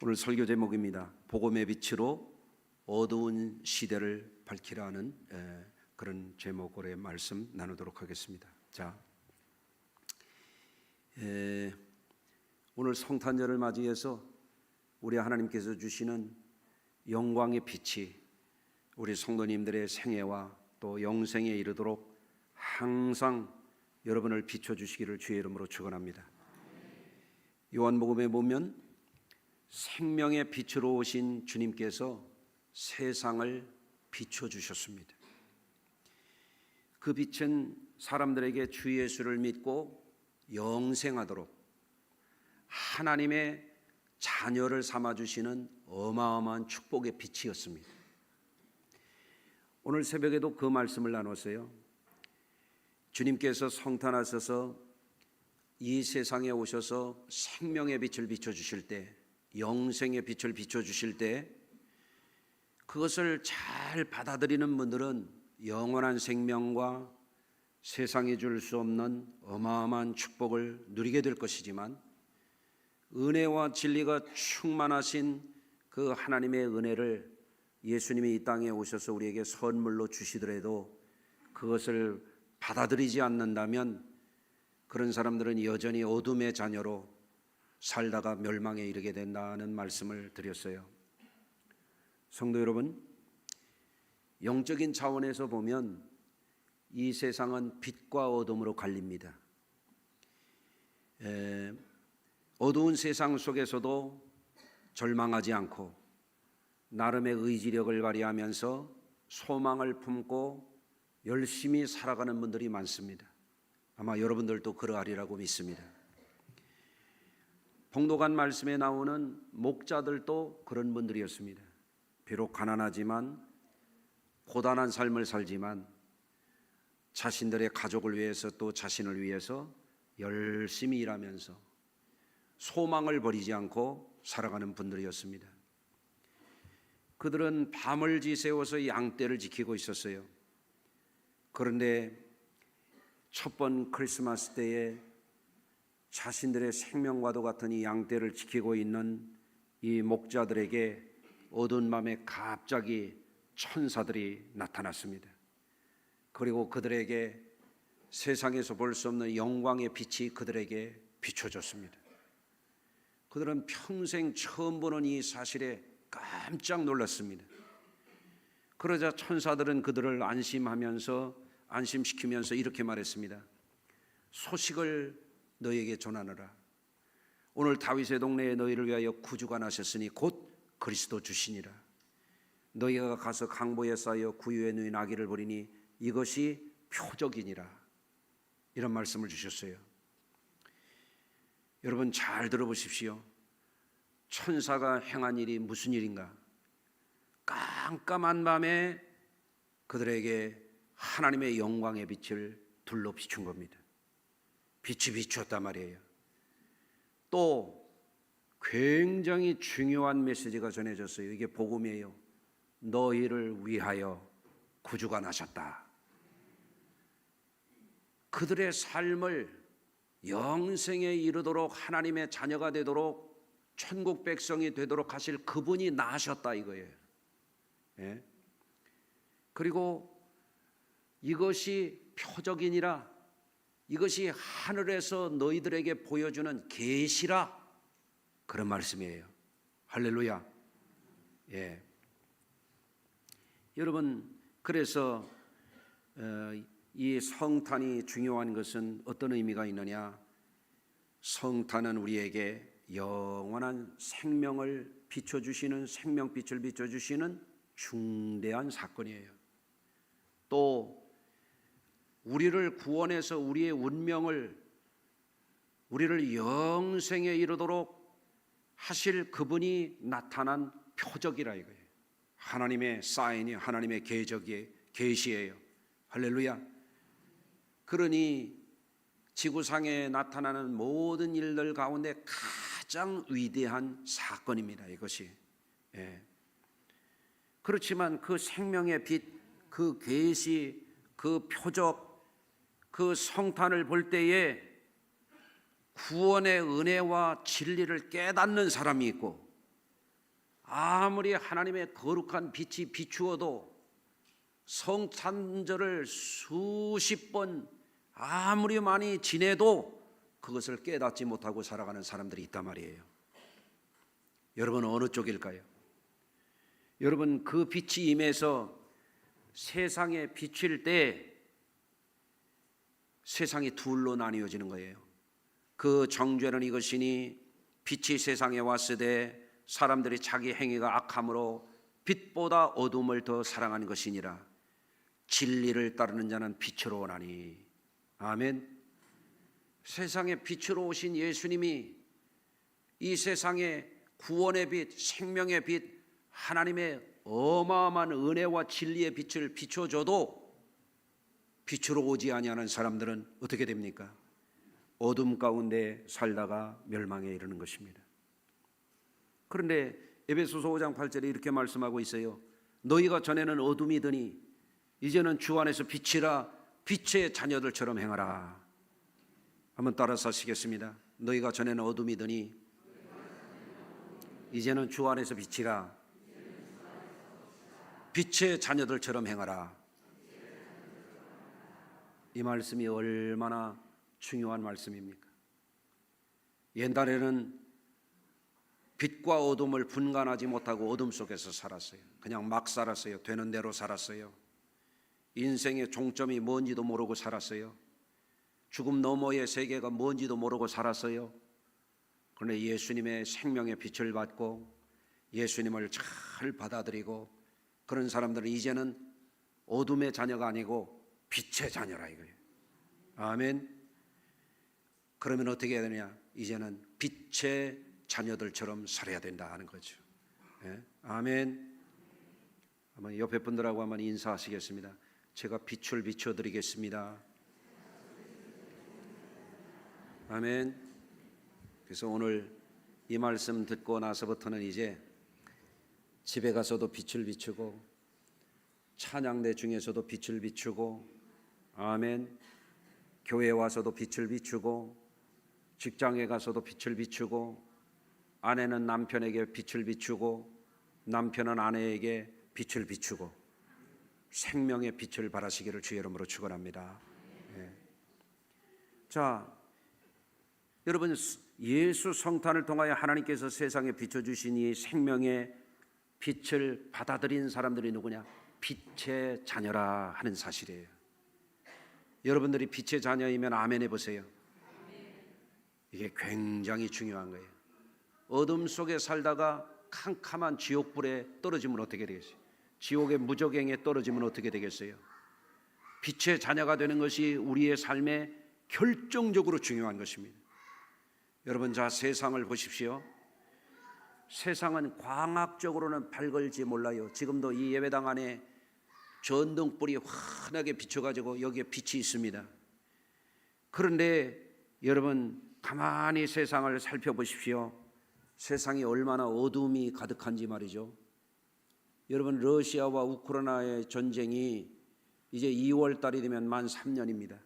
오늘 설교 제목입니다. 복음의 빛으로 어두운 시대를 밝히라는 에, 그런 제목으로의 말씀 나누도록 하겠습니다. 자, 에, 오늘 성탄절을 맞이해서 우리 하나님께서 주시는 영광의 빛이 우리 성도님들의 생애와 또 영생에 이르도록 항상 여러분을 비춰 주시기를 주의 이름으로 축원합니다. 요한복음에 보면 생명의 빛으로 오신 주님께서 세상을 비춰 주셨습니다. 그 빛은 사람들에게 주 예수를 믿고 영생하도록 하나님의 자녀를 삼아 주시는 어마어마한 축복의 빛이었습니다. 오늘 새벽에도 그 말씀을 나눴어요. 주님께서 성탄하셔서 이 세상에 오셔서 생명의 빛을 비춰 주실 때, 영생의 빛을 비춰 주실 때, 그것을 잘 받아들이는 분들은 영원한 생명과 세상이 줄 수 없는 어마어마한 축복을 누리게 될 것이지만, 은혜와 진리가 충만하신 그 하나님의 은혜를 예수님이 이 땅에 오셔서 우리에게 선물로 주시더라도 그것을 받아들이지 않는다면 그런 사람들은 여전히 어둠의 자녀로 살다가 멸망에 이르게 된다는 말씀을 드렸어요. 성도 여러분, 영적인 차원에서 보면 이 세상은 빛과 어둠으로 갈립니다. 에, 어두운 세상 속에서도 절망하지 않고 나름의 의지력을 발휘하면서 소망을 품고 열심히 살아가는 분들이 많습니다. 아마 여러분들도 그러하리라고 믿습니다. 봉독한 말씀에 나오는 목자들도 그런 분들이었습니다. 비록 가난하지만 고단한 삶을 살지만 자신들의 가족을 위해서 또 자신을 위해서 열심히 일하면서 소망을 버리지 않고 살아가는 분들이었습니다. 그들은 밤을 지새워서 양떼를 지키고 있었어요. 그런데 첫 번 크리스마스 때에 자신들의 생명과도 같은 이 양떼를 지키고 있는 이 목자들에게 어두운 밤에 갑자기 천사들이 나타났습니다. 그리고 그들에게 세상에서 볼 수 없는 영광의 빛이 그들에게 비춰졌습니다. 그들은 평생 처음 보는 이 사실에 깜짝 놀랐습니다. 그러자 천사들은 그들을 안심하면서 안심시키면서 이렇게 말했습니다. 소식을 너에게 전하노라. 오늘 다윗의 동네에 너희를 위하여 구주가 나셨으니 곧 그리스도 주시니라. 너희가 가서 강보에 쌓여 구유에 누인 아기를 버리니 이것이 표적이니라. 이런 말씀을 주셨어요. 여러분 잘 들어보십시오. 천사가 행한 일이 무슨 일인가? 깜깜한 밤에 그들에게 하나님의 영광의 빛을 둘러 비춘 겁니다. 빛이 비추었단 말이에요. 또 굉장히 중요한 메시지가 전해졌어요. 이게 복음이에요. 너희를 위하여 구주가 나셨다. 그들의 삶을 영생에 이르도록 하나님의 자녀가 되도록 천국 백성이 되도록 하실 그분이 나셨다 이거예요. 예? 그리고 이것이 표적이니라 이것이 하늘에서 너희들에게 보여주는 계시라 그런 말씀이에요. 할렐루야. 예. 여러분 그래서 어, 이 성탄이 중요한 것은 어떤 의미가 있느냐? 성탄은 우리에게 영원한 생명을 비춰주시는 생명빛을 비춰주시는 중대한 사건이에요. 또 우리를 구원해서 우리의 운명을 우리를 영생에 이르도록 하실 그분이 나타난 표적이라 이거예요. 하나님의 사인이 하나님의 계적이 계시예요. 할렐루야. 그러니 지구상에 나타나는 모든 일들 가운데 가장 위대한 사건입니다. 이것이. 예. 그렇지만 그 생명의 빛, 그 계시, 그 표적, 그 성탄을 볼 때에 구원의 은혜와 진리를 깨닫는 사람이 있고 아무리 하나님의 거룩한 빛이 비추어도 성찬절을 수십 번 아무리 많이 지내도 그것을 깨닫지 못하고 살아가는 사람들이 있단 말이에요. 여러분 어느 쪽일까요? 여러분 그 빛이 임해서 세상에 비칠 때 세상이 둘로 나뉘어지는 거예요. 그 정죄는 이것이니 빛이 세상에 왔으되 사람들이 자기 행위가 악함으로 빛보다 어둠을 더 사랑하는 것이니라. 진리를 따르는 자는 빛으로 오나니. 아멘. 세상에 빛으로 오신 예수님이 이 세상에 구원의 빛, 생명의 빛, 하나님의 어마어마한 은혜와 진리의 빛을 비춰줘도 빛으로 오지 아니하는 사람들은 어떻게 됩니까? 어둠 가운데 살다가 멸망에 이르는 것입니다. 그런데 에베소서 5장 8절에 이렇게 말씀하고 있어요. 너희가 전에는 어둠이더니 이제는 주 안에서 빛이라 빛의 자녀들처럼 행하라. 한번 따라서 하시겠습니다. 너희가 전에는 어둠이더니 이제는 주 안에서 빛이라 빛의 자녀들처럼 행하라. 이 말씀이 얼마나 중요한 말씀입니까? 옛날에는 빛과 어둠을 분간하지 못하고 어둠 속에서 살았어요. 그냥 막 살았어요. 되는 대로 살았어요. 인생의 종점이 뭔지도 모르고 살았어요. 죽음 너머의 세계가 뭔지도 모르고 살았어요. 그런데 예수님의 생명의 빛을 받고 예수님을 잘 받아들이고 그런 사람들은 이제는 어둠의 자녀가 아니고 빛의 자녀라 이거예요. 아멘. 그러면 어떻게 해야 되냐? 이제는 빛의 자녀들처럼 살아야 된다 하는 거죠. 예? 아멘. 한번 옆에 분들하고 한번 인사하시겠습니다. 제가 빛을 비춰드리겠습니다. 아멘. 그래서 오늘 이 말씀 듣고 나서부터는 이제 집에 가서도 빛을 비추고 찬양대 중에서도 빛을 비추고 아멘. 교회 와서도 빛을 비추고 직장에 가서도 빛을 비추고 아내는 남편에게 빛을 비추고 남편은 아내에게 빛을 비추고 생명의 빛을 발하시기를 주의 이름으로 축원합니다. 예. 자, 여러분 예수 성탄을 통하여 하나님께서 세상에 비춰 이 생명의 빛을 받아들인 사람들이 누구냐? 빛의 자녀라 하는 사실이에요. 여러분들이 빛의 자녀이면 아멘 해 보세요. 이게 굉장히 중요한 거예요. 어둠 속에 살다가 캄캄한 지옥불에 떨어지면 어떻게 되겠어요? 지옥의 무적행에 떨어지면 어떻게 되겠어요? 빛의 자녀가 되는 것이 우리의 삶에 결정적으로 중요한 것입니다. 여러분 자 세상을 보십시오. 세상은 광학적으로는 밝을지 몰라요. 지금도 이 예배당 안에 전등불이 환하게 비춰가지고 여기에 빛이 있습니다. 그런데 여러분 가만히 세상을 살펴보십시오. 세상이 얼마나 어둠이 가득한지 말이죠. 여러분 러시아와 우크라이나의 전쟁이 이제 2월 달이 되면 만 3년입니다.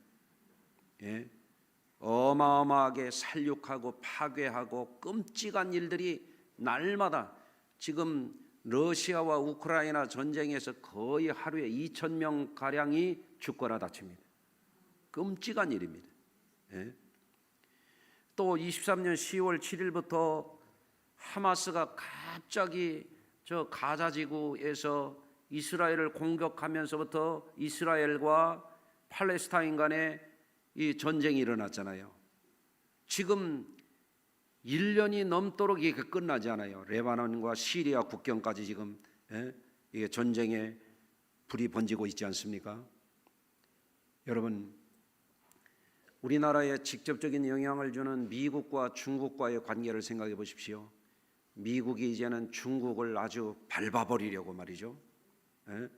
예? 어마어마하게 살육하고 파괴하고 끔찍한 일들이 날마다 지금 러시아와 우크라이나 전쟁에서 거의 하루에 2천 명 가량이 죽거나 다칩니다. 끔찍한 일입니다. 예? 또 23년 10월 7일부터 하마스가 갑자기 저 가자 지구에서 이스라엘을 공격하면서부터 이스라엘과 팔레스타인 간에 이 전쟁이 일어났잖아요. 지금 1년이 넘도록 이게 끝나지 않아요. 레바논과 시리아 국경까지 지금 예? 이게 전쟁에 불이 번지고 있지 않습니까? 여러분 우리나라에 직접적인 영향을 주는 미국과 중국과의 관계를 생각해 보십시오. 미국이 이제는 중국을 아주 밟아버리려고 말이죠. 예?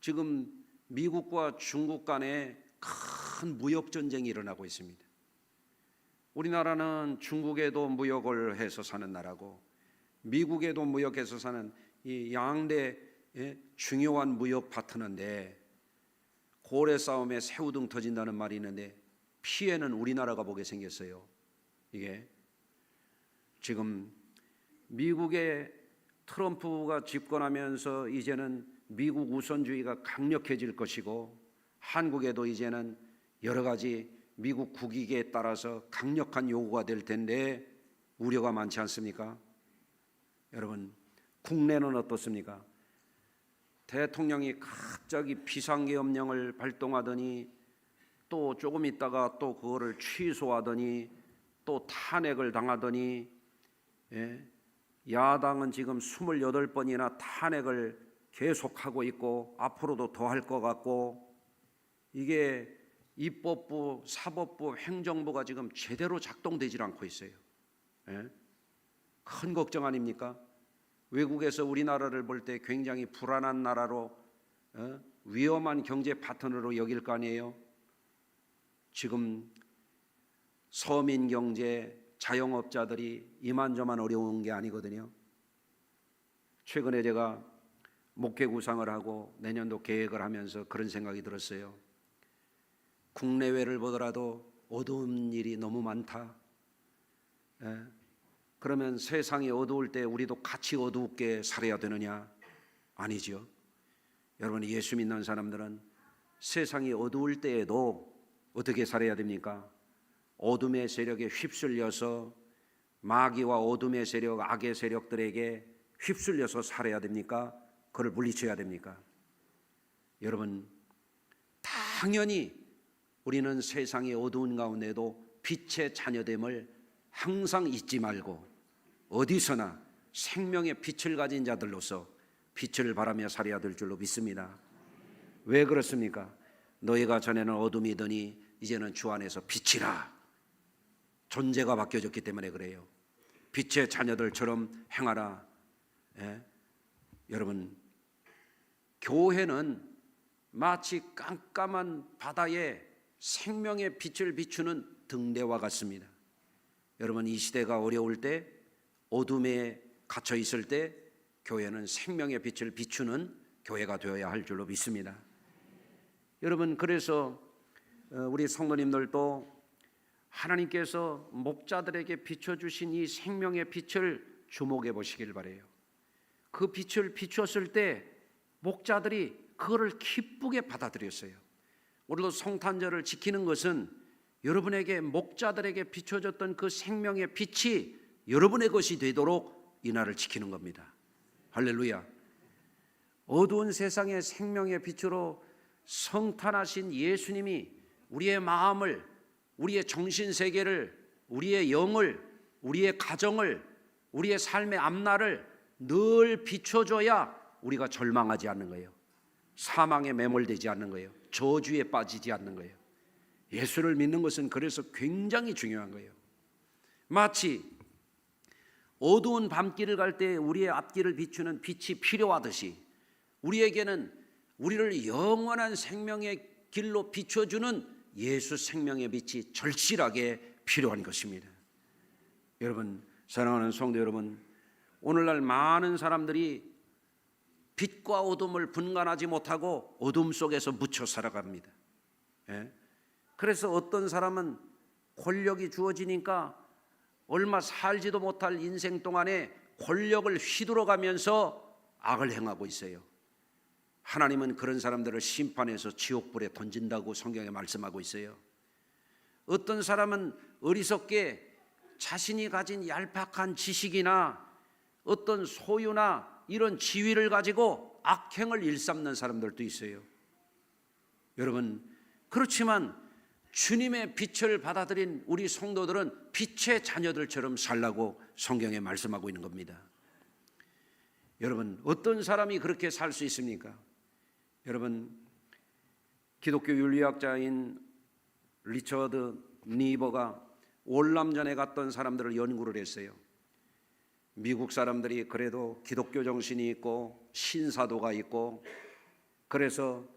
지금 미국과 중국 간에 큰 무역 전쟁이 일어나고 있습니다. 우리나라는 중국에도 무역을 해서 사는 나라고 미국에도 무역해서 사는 이 양대 예? 중요한 무역 파트너인데 고래 싸움에 새우등 터진다는 말이 있는데 피해는 우리나라가 보게 생겼어요. 이게 지금 미국의 트럼프가 집권하면서 이제는 미국 우선주의가 강력해질 것이고 한국에도 이제는 여러 가지 미국 국익에 따라서 강력한 요구가 될 텐데 우려가 많지 않습니까? 여러분 국내는 어떻습니까? 대통령이 갑자기 비상계엄령을 발동하더니 또 조금 있다가 또 그거를 취소하더니 또 탄핵을 당하더니 예? 야당은 지금 28번이나 탄핵을 계속하고 있고 앞으로도 더 할 것 같고 이게 입법부, 사법부, 행정부가 지금 제대로 작동되질 않고 있어요. 예? 큰 걱정 아닙니까? 외국에서 우리나라를 볼 때 굉장히 불안한 나라로 어? 위험한 경제 파트너로 여길 거 아니에요. 지금 서민 경제 자영업자들이 이만저만 어려운 게 아니거든요. 최근에 제가 목회 구상을 하고 내년도 계획을 하면서 그런 생각이 들었어요. 국내외를 보더라도 어두운 일이 너무 많다. 예. 그러면 세상이 어두울 때 우리도 같이 어두웠게 살아야 되느냐? 아니죠. 여러분 예수 믿는 사람들은 세상이 어두울 때에도 어떻게 살아야 됩니까? 어둠의 세력에 휩쓸려서 마귀와 어둠의 세력, 악의 세력들에게 휩쓸려서 살아야 됩니까? 그를 물리쳐야 됩니까? 여러분 당연히 우리는 세상의 어두운 가운데도 빛의 자녀됨을 항상 잊지 말고 어디서나 생명의 빛을 가진 자들로서 빛을 바라며 살아야 될 줄로 믿습니다. 왜 그렇습니까? 너희가 전에는 어둠이더니 이제는 주 안에서 빛이라. 존재가 바뀌어졌기 때문에 그래요. 빛의 자녀들처럼 행하라. 예? 여러분, 교회는 마치 깜깜한 바다에 생명의 빛을 비추는 등대와 같습니다. 여러분, 이 시대가 어려울 때, 어둠에 갇혀 있을 때, 교회는 생명의 빛을 비추는 교회가 되어야 할 줄로 믿습니다. 여러분, 그래서 어, 우리 성도님들도 하나님께서 목자들에게 비춰 주신 이 생명의 빛을 주목해 보시길 바래요. 그 빛을 비추었을 때 목자들이 그거를 기쁘게 받아들였어요. 오늘도 성탄절을 지키는 것은 여러분에게 목자들에게 비춰졌던 그 생명의 빛이 여러분의 것이 되도록 이날을 지키는 겁니다. 할렐루야. 어두운 세상의 생명의 빛으로 성탄하신 예수님이 우리의 마음을, 우리의 정신 세계를, 우리의 영을, 우리의 가정을, 우리의 삶의 앞날을 늘 비춰줘야 우리가 절망하지 않는 거예요. 사망에 매몰되지 않는 거예요. 저주에 빠지지 않는 거예요. 예수를 믿는 것은 그래서 굉장히 중요한 거예요. 마치 어두운 밤길을 갈 때 우리의 앞길을 비추는 빛이 필요하듯이 우리에게는 우리를 영원한 생명의 길로 비춰주는 예수 생명의 빛이 절실하게 필요한 것입니다. 여러분, 사랑하는 성도 여러분, 오늘날 많은 사람들이 빛과 어둠을 분간하지 못하고 어둠 속에서 묻혀 살아갑니다. 예? 그래서 어떤 사람은 권력이 주어지니까 얼마 살지도 못할 인생 동안에 권력을 휘두르 가면서 악을 행하고 있어요. 하나님은 그런 사람들을 심판해서 지옥불에 던진다고 성경에 말씀하고 있어요. 어떤 사람은 어리석게 자신이 가진 얄팍한 지식이나 어떤 소유나 이런 지위를 가지고 악행을 일삼는 사람들도 있어요. 여러분, 그렇지만 주님의 빛을 받아들인 우리 성도들은 빛의 자녀들처럼 살라고 성경에 말씀하고 있는 겁니다. 여러분, 어떤 사람이 그렇게 살 수 있습니까? 여러분, 기독교 윤리학자인 리처드 니버가 월남전에 갔던 사람들을 연구를 했어요. 미국 사람들이 그래도 기독교 정신이 있고 신사도가 있고 그래서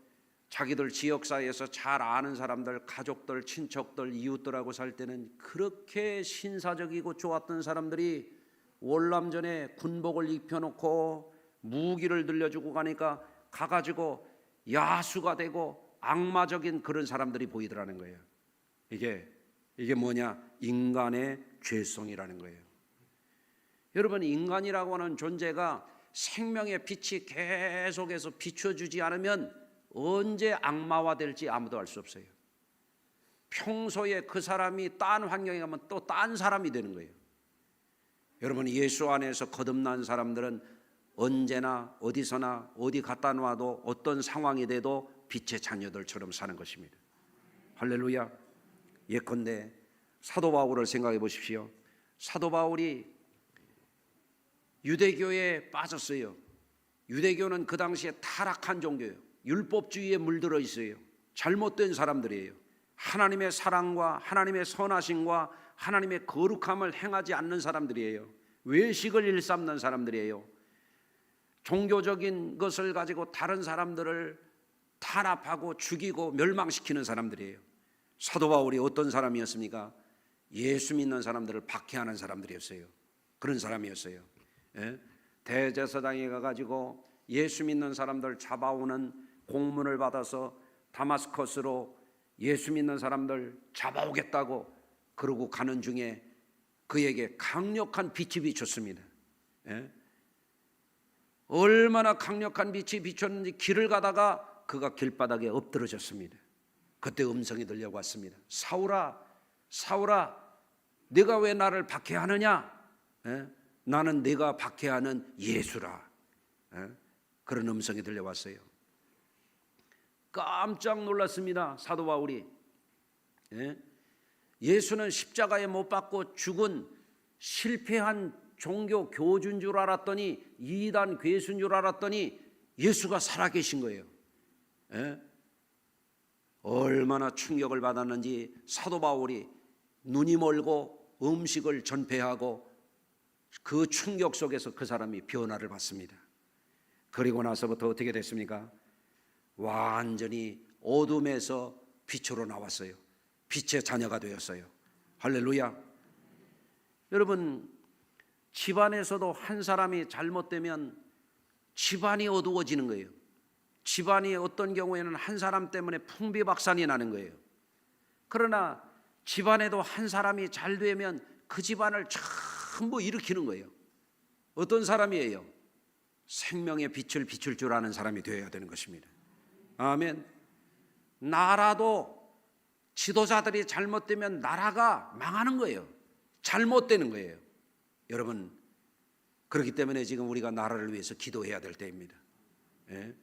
자기들 지역사회에서 잘 아는 사람들, 가족들, 친척들, 이웃들하고 살 때는 그렇게 신사적이고 좋았던 사람들이 월남전에 군복을 입혀놓고 무기를 들려주고 가니까 가가지고 야수가 되고 악마적인 그런 사람들이 보이더라는 거예요. 이게 이게 뭐냐? 인간의 죄성이라는 거예요. 여러분 인간이라고 하는 존재가 생명의 빛이 계속해서 비춰주지 않으면 언제 악마화 될지 아무도 알 수 없어요. 평소에 그 사람이 딴 환경에 가면 또 딴 사람이 되는 거예요. 여러분 예수 안에서 거듭난 사람들은 언제나 어디서나 어디 갖다 놔도 어떤 상황이 돼도 빛의 자녀들처럼 사는 것입니다. 할렐루야. 예컨대 사도 바울을 생각해 보십시오. 사도 바울이 유대교에 빠졌어요. 유대교는 그 당시에 타락한 종교예요. 율법주의에 물들어 있어요. 잘못된 사람들이에요. 하나님의 사랑과 하나님의 선하심과 하나님의 거룩함을 행하지 않는 사람들이에요. 외식을 일삼는 사람들이에요. 종교적인 것을 가지고 다른 사람들을 탄압하고 죽이고 멸망시키는 사람들이에요. 사도 바울이 어떤 사람이었습니까? 예수 믿는 사람들을 박해하는 사람들이었어요. 그런 사람이었어요. 예? 대제사장에 가가지고 예수 믿는 사람들 잡아오는 공문을 받아서 다마스커스로 예수 믿는 사람들 잡아오겠다고 그러고 가는 중에 그에게 강력한 빛이 비쳤습니다. 예? 얼마나 강력한 빛이 비쳤는지 길을 가다가 그가 길바닥에 엎드러졌습니다. 그때 음성이 들려왔습니다. 사울아, 사울아, 네가 왜 나를 박해하느냐? 예? 나는 네가 박해하는 예수라. 예? 그런 음성이 들려왔어요. 깜짝 놀랐습니다. 사도 바울이. 예? 예수는 십자가에 못 박고 죽은 실패한 종교 교주인 줄 알았더니 이단 괴수인 줄 알았더니 예수가 살아계신 거예요. 예? 얼마나 충격을 받았는지 사도 바울이 눈이 멀고 음식을 전폐하고 그 충격 속에서 그 사람이 변화를 받습니다. 그리고 나서부터 어떻게 됐습니까? 완전히 어둠에서 빛으로 나왔어요. 빛의 자녀가 되었어요. 할렐루야. 여러분, 집안에서도 한 사람이 잘못되면 집안이 어두워지는 거예요. 집안이 어떤 경우에는 한 사람 때문에 풍비박산이 나는 거예요. 그러나 집안에도 한 사람이 잘 되면 그 집안을 전부 일으키는 거예요. 어떤 사람이에요? 생명의 빛을 비출 줄 아는 사람이 되어야 되는 것입니다. 아멘. 나라도 지도자들이 잘못되면 나라가 망하는 거예요. 잘못되는 거예요. 여러분, 그렇기 때문에 지금 우리가 나라를 위해서 기도해야 될 때입니다. 예?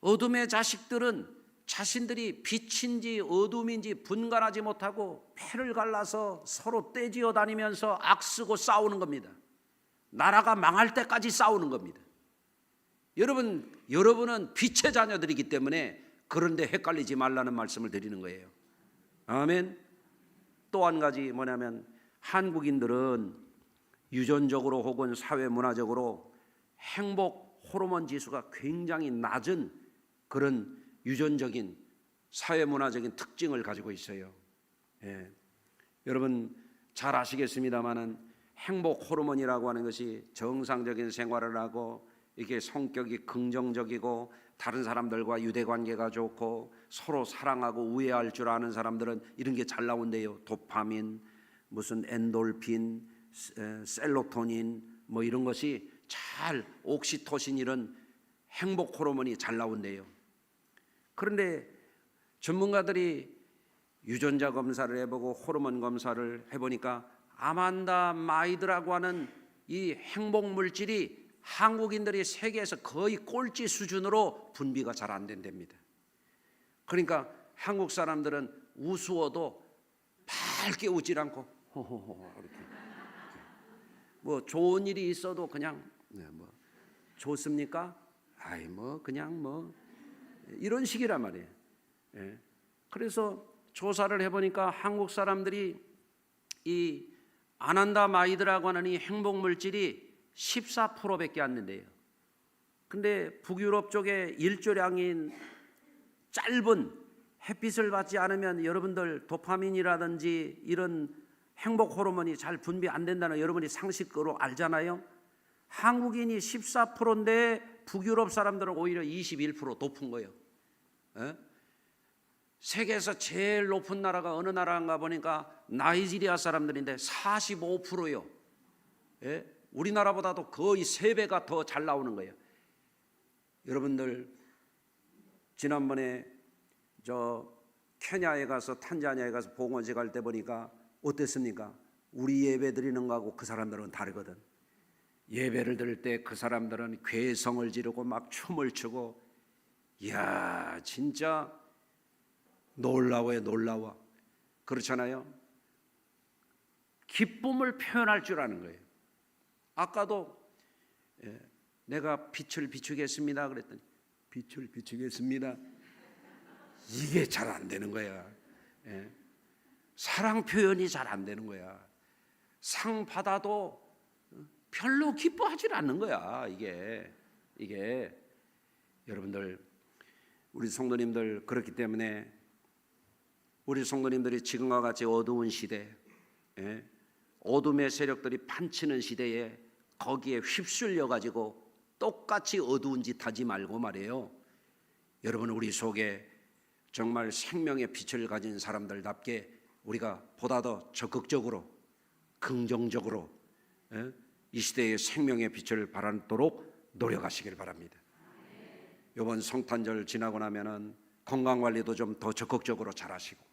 어둠의 자식들은 자신들이 빛인지 어둠인지 분간하지 못하고 패를 갈라서 서로 떼지어 다니면서 악쓰고 싸우는 겁니다. 나라가 망할 때까지 싸우는 겁니다. 여러분, 여러분은 빛의 자녀들이기 때문에 그런데 헷갈리지 말라는 말씀을 드리는 거예요. 아멘. 또 한 가지 뭐냐면 한국인들은 유전적으로 혹은 사회 문화적으로 행복 호르몬 지수가 굉장히 낮은 그런 유전적인 사회 문화적인 특징을 가지고 있어요. 예. 여러분 잘 아시겠습니다만은 행복 호르몬이라고 하는 것이 정상적인 생활을 하고 이게 성격이 긍정적이고 다른 사람들과 유대 관계가 좋고 서로 사랑하고 우애할 줄 아는 사람들은 이런 게 잘 나온대요. 도파민, 무슨 엔돌핀, 셀로토닌 뭐 이런 것이 잘 옥시토신 이런 행복 호르몬이 잘 나온대요. 그런데 전문가들이 유전자 검사를 해보고 호르몬 검사를 해보니까 아만다 마이드라고 하는 이 행복 물질이 한국인들이 세계에서 거의 꼴찌 수준으로 분비가 잘 안 된답니다. 그러니까 한국 사람들은 우스워도 밝게 웃질 않고 호호호 이렇게 뭐 좋은 일이 있어도 그냥 네, 뭐 좋습니까? 아이 뭐 그냥 뭐 이런 식이란 말이에요. 예. 그래서 조사를 해보니까 한국 사람들이 이 아난다 마이드라고 하는 이 행복 물질이 14%밖에 안 된대요. 근데 북유럽 쪽에 일조량인 짧은 햇빛을 받지 않으면 여러분들 도파민이라든지 이런 행복 호르몬이 잘 분비 안 된다는 여러분이 상식으로 알잖아요. 한국인이 14%인데 북유럽 사람들은 오히려 21% 높은 거예요. 에? 세계에서 제일 높은 나라가 어느 나라인가 보니까 나이지리아 사람들인데 45%요. 예? 우리나라보다도 거의 세 배가 더 잘 나오는 거예요. 여러분들 지난번에 저 케냐에 가서 탄자니아에 가서 봉헌제 갈때 보니까 어땠습니까? 우리 예배 드리는 거하고 그 사람들은 다르거든. 예배를 드릴 때그 사람들은 괴성을 지르고 막 춤을 추고 이야 진짜 놀라워요 놀라워. 그렇잖아요. 기쁨을 표현할 줄 아는 거예요. 아까도 예, 내가 빛을 비추겠습니다 그랬더니 빛을 비추겠습니다. 이게 잘 안 되는 거야. 예. 사랑 표현이 잘 안 되는 거야. 상 받아도 별로 기뻐하질 않는 거야 이게. 이게 여러분들 우리 성도님들 그렇기 때문에 우리 성도님들이 지금과 같이 어두운 시대 예, 어둠의 세력들이 판치는 시대에 거기에 휩쓸려 가지고 똑같이 어두운 짓 하지 말고 말이에요. 여러분 우리 속에 정말 생명의 빛을 가진 사람들답게 우리가 보다 더 적극적으로 긍정적으로 예, 이 시대의 생명의 빛을 발하도록 노력하시길 바랍니다. 이번 성탄절 지나고 나면은 건강 관리도 좀 더 적극적으로 잘하시고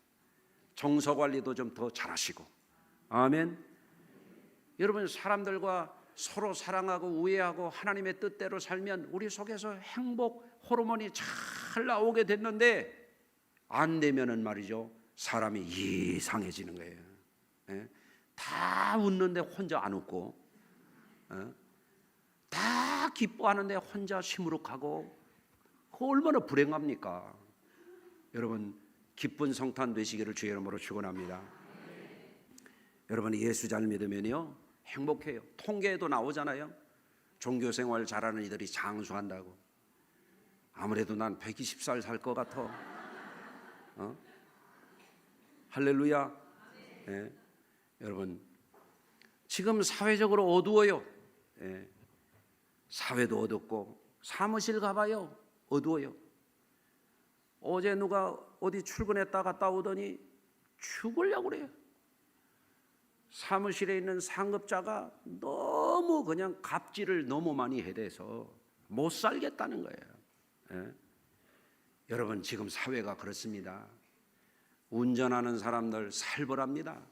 정서 관리도 좀 더 잘하시고 아멘. 여러분 사람들과 서로 사랑하고 우애하고 하나님의 뜻대로 살면 우리 속에서 행복 호르몬이 잘 나오게 됐는데 안 되면은 말이죠 사람이 이상해지는 거예요. 예? 다 웃는데 혼자 안 웃고 어? 다 기뻐하는데 혼자 시무룩하고 그 얼마나 불행합니까? 여러분 기쁜 성탄 되시기를 주의 이름으로 축원합니다. 여러분 예수 잘 믿으면요 행복해요. 통계에도 나오잖아요. 종교 생활 잘하는 이들이 장수한다고. 아무래도 난 120살 살 것 같아. 어? 할렐루야. 예. 여러분 지금 사회적으로 어두워요. 예. 사회도 어둡고 사무실 가봐요. 어두워요. 어제 누가 어디 출근했다 갔다 오더니 죽으려고 그래요. 사무실에 있는 상급자가 너무 그냥 갑질을 너무 많이 해대서 못 살겠다는 거예요. 예? 여러분 지금 사회가 그렇습니다. 운전하는 사람들 살벌합니다.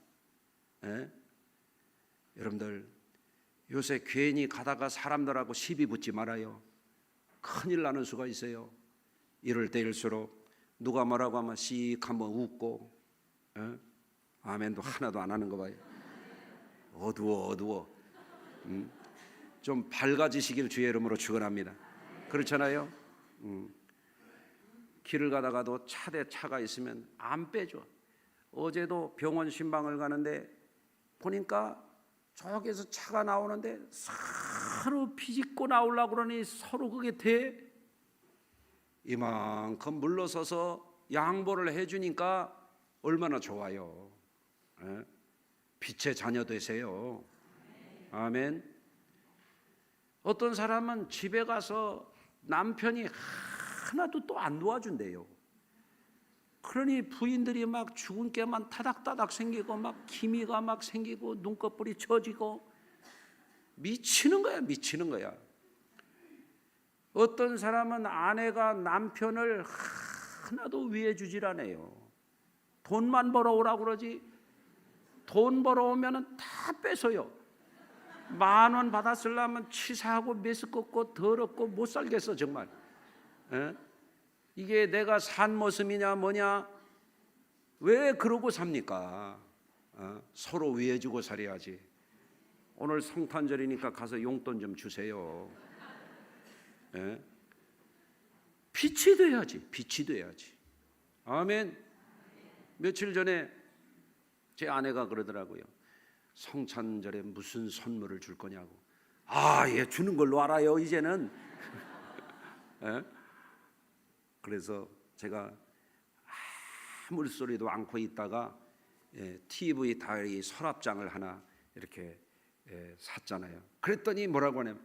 예? 여러분들 요새 괜히 가다가 사람들하고 시비 붙지 말아요. 큰일 나는 수가 있어요. 이럴 때일수록 누가 뭐라고 하면 씩 한번 웃고 예? 아멘도 하나도 안 하는 거 봐요. 어두워 어두워. 음? 좀 밝아지시길 주의 이름으로 축원합니다. 그렇잖아요. 음. 길을 가다가도 차대 차가 있으면 안 빼줘. 어제도 병원 신방을 가는데 보니까 저기서 차가 나오는데 서로 비집고 나오려고 그러니 서로 그게 돼. 이만큼 물러서서 양보를 해주니까 얼마나 좋아요. 예? 빛의 자녀 되세요. 아멘. 어떤 사람은 집에 가서 남편이 하나도 또 안 도와준대요. 그러니 부인들이 막 죽은 깨만 타닥타닥 생기고 막 기미가 막 생기고 눈꺼풀이 처지고 미치는 거야, 미치는 거야. 어떤 사람은 아내가 남편을 하나도 위해 주질 않아요. 돈만 벌어오라고 그러지. 돈 벌어오면은 다 뺏어요. 만 원 받았으려면 치사하고 메스껍고 더럽고 못 살겠어 정말. 에? 이게 내가 산 모습이냐 뭐냐? 왜 그러고 삽니까? 어? 서로 위해주고 살아야지. 오늘 성탄절이니까 가서 용돈 좀 주세요. 예? 빛이 돼야지. 빛이 돼야지. 아멘. 며칠 전에 제 아내가 그러더라고요. 성탄절에 무슨 선물을 줄 거냐고. 아, 예, 주는 걸로 알아요. 이제는. 예? 그래서 제가 아무 소리도 않고 있다가 예, TV 다이 서랍장을 하나 이렇게 예, 샀잖아요. 그랬더니 뭐라고 하냐면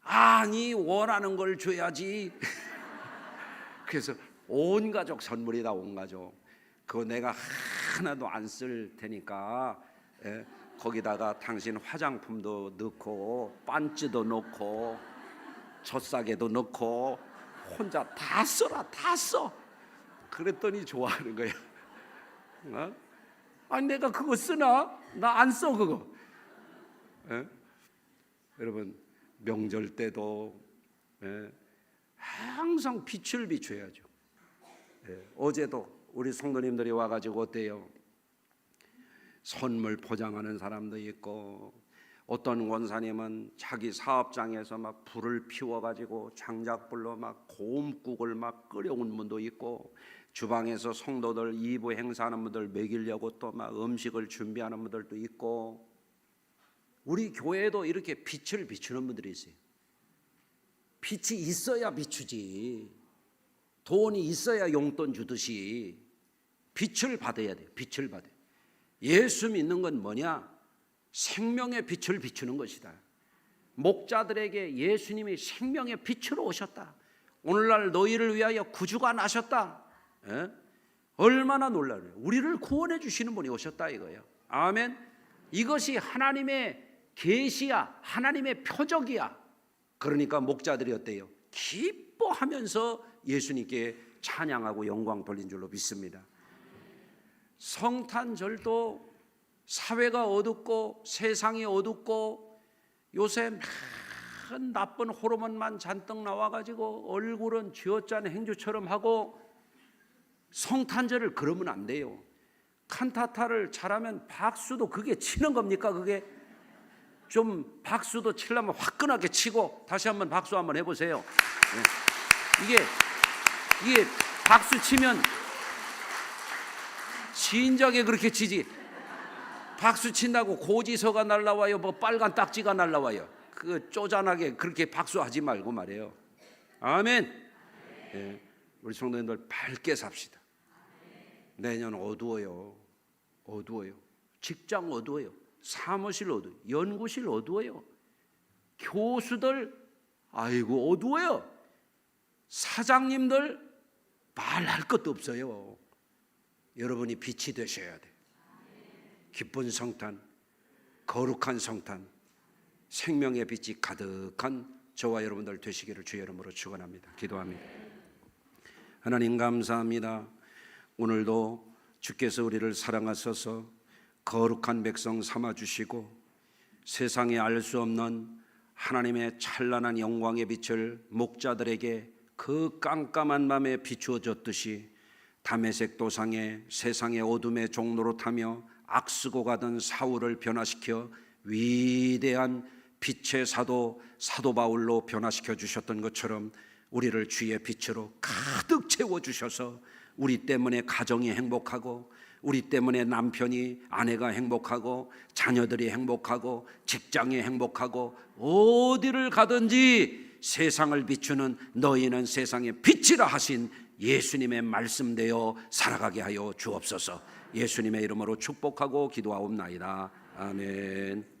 아니 원하는 걸 줘야지. 그래서 온 가족 선물이다 온 가족. 그거 내가 하나도 안 쓸 테니까 예, 거기다가 당신 화장품도 넣고 반지도 넣고 젖사개도 넣고 혼자 다 써라 다 써. 그랬더니 좋아하는 거야. 어? 아니 내가 그거 쓰나? 나 안 써 그거. 예? 여러분 명절 때도 예, 항상 빛을 비춰야죠. 예, 어제도 우리 성도님들이 와가지고 어때요? 선물 포장하는 사람도 있고 어떤 원사님은 자기 사업장에서 막 불을 피워가지고 장작불로 막 고음국을 막 끓여온 분도 있고 주방에서 성도들 이부 행사하는 분들 먹이려고 또 막 음식을 준비하는 분들도 있고 우리 교회에도 이렇게 빛을 비추는 분들이 있어요. 빛이 있어야 비추지. 돈이 있어야 용돈 주듯이 빛을 받아야 돼요. 빛을 받아. 예수 믿는 건 뭐냐? 생명의 빛을 비추는 것이다. 목자들에게 예수님이 생명의 빛으로 오셨다. 오늘날 너희를 위하여 구주가 나셨다. 예? 얼마나 놀라요. 우리를 구원해 주시는 분이 오셨다 이거예요. 아멘. 이것이 하나님의 계시야. 하나님의 표적이야. 그러니까 목자들이 어때요? 기뻐하면서 예수님께 찬양하고 영광 돌린 줄로 믿습니다. 성탄절도 사회가 어둡고 세상이 어둡고 요새 많은 나쁜 호르몬만 잔뜩 나와가지고 얼굴은 쥐어짠 행주처럼 하고 성탄절을 그러면 안 돼요. 칸타타를 잘하면 박수도 그게 치는 겁니까? 그게 좀 박수도 치려면 화끈하게 치고 다시 한번 박수 한번 해보세요. 예. 이게 이게 박수 치면 진작에 그렇게 치지. 박수 친다고 고지서가 날라와요. 뭐 빨간 딱지가 날라와요. 그 쪼잔하게 그렇게 박수하지 말고 말이에요. 아멘. 예. 우리 성도님들 밝게 삽시다. 내년 어두워요. 어두워요. 직장 어두워요. 사무실 어두워요. 연구실 어두워요. 교수들 아이고 어두워요. 사장님들 말할 것도 없어요. 여러분이 빛이 되셔야 돼. 기쁜 성탄, 거룩한 성탄, 생명의 빛이 가득한 저와 여러분들 되시기를 주의 이름으로 축원합니다. 기도합니다. 하나님 감사합니다. 오늘도 주께서 우리를 사랑하셔서 거룩한 백성 삼아 주시고 세상에 알 수 없는 하나님의 찬란한 영광의 빛을 목자들에게 그 깜깜한 밤에 비추어 줬듯이 담에색 도상에 세상의 어둠의 종로로 타며 악쓰고 가던 사울을 변화시켜 위대한 빛의 사도 사도 바울로 변화시켜 주셨던 것처럼 우리를 주의 빛으로 가득 채워 주셔서 우리 때문에 가정이 행복하고 우리 때문에 남편이 아내가 행복하고 자녀들이 행복하고 직장이 행복하고 어디를 가든지 세상을 비추는 너희는 세상의 빛이라 하신 예수님의 말씀되어 살아가게 하여 주옵소서. 예수님의 이름으로 축복하고 기도하옵나이다. 아멘.